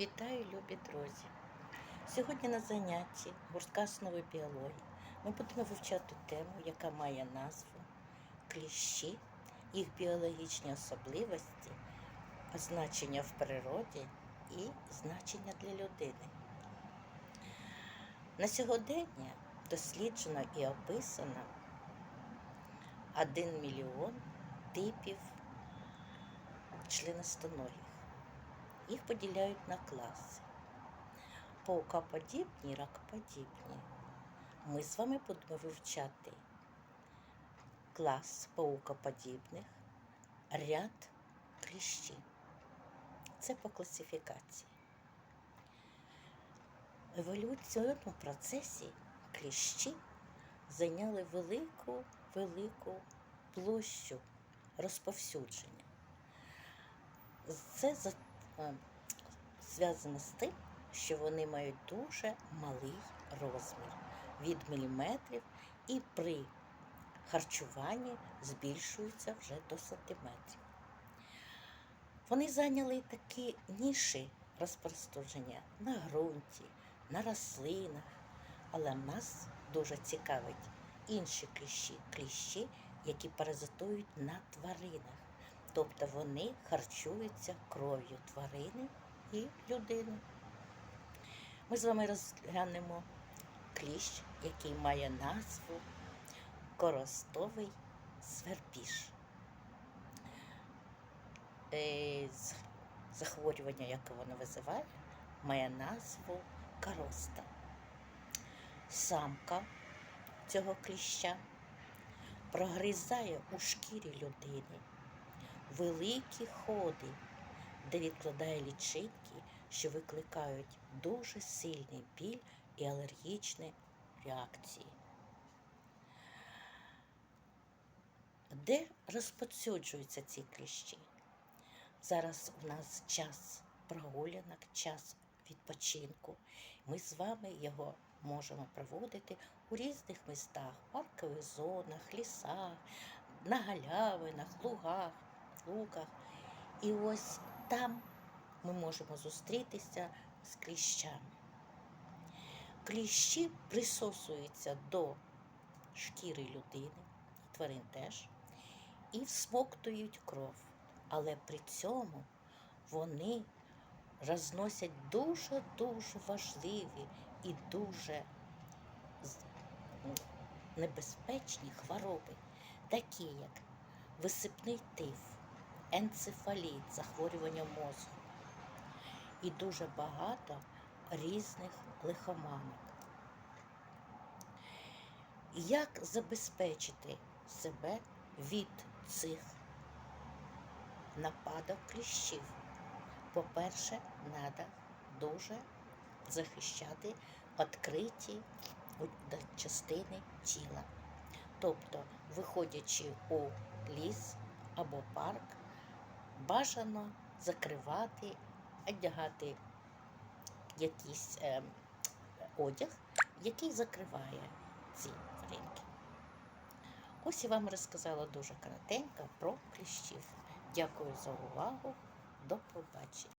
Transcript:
Вітаю, любі друзі! Сьогодні на занятті гуртка основи біології ми будемо вивчати тему, яка має назву кліщі, їх біологічні особливості, значення в природі і значення для людини. На сьогодення досліджено і описано 1 мільйон типів членистоногих. Їх поділяють на класи. Паукоподібні ракоподібні. Ми з вами будемо вивчати клас паукоподібних, ряд кліщі. Це по класифікації. В еволюційному процесі кліщі зайняли велику велику площу розповсюдження. Це за- зв'язано з тим, що вони мають дуже малий розмір від міліметрів і при харчуванні збільшуються вже до сантиметрів. Вони зайняли такі ніші розпространення на ґрунті, на рослинах, але нас дуже цікавить інші кліщі, кліщі, які паразитують на тваринах. Тобто вони харчуються кров'ю тварини і людини. Ми з вами розглянемо кліщ, який має назву коростовий свербіж. Е, Захворювання, яке воно визиває, має назву короста. Самка цього кліща прогризає у шкірі людини великі ходи, де відкладає лічинки, що викликають дуже сильний біль і алергічні реакції. Де розповсюджуються ці кліщі? Зараз у нас час прогулянок, час відпочинку. Ми з вами його можемо проводити у різних містах, паркових зонах, лісах, на галявинах, лугах, луках. І ось там ми можемо зустрітися з кліщами. Кліщі присосуються до шкіри людини, тварин теж, і всмоктують кров. Але при цьому вони розносять дуже-дуже важливі і дуже ну, небезпечні хвороби, такі як висипний тиф, енцефаліт, захворювання мозку і дуже багато різних лихоманок. Як забезпечити себе від цих нападок кліщів? По-перше, треба дуже захищати відкриті частини тіла. Тобто, виходячи у ліс або парк, бажано закривати, одягати якийсь е, одяг, який закриває ці тваринки. Ось я вам розказала дуже коротенько про кліщів. Дякую за увагу. До побачення.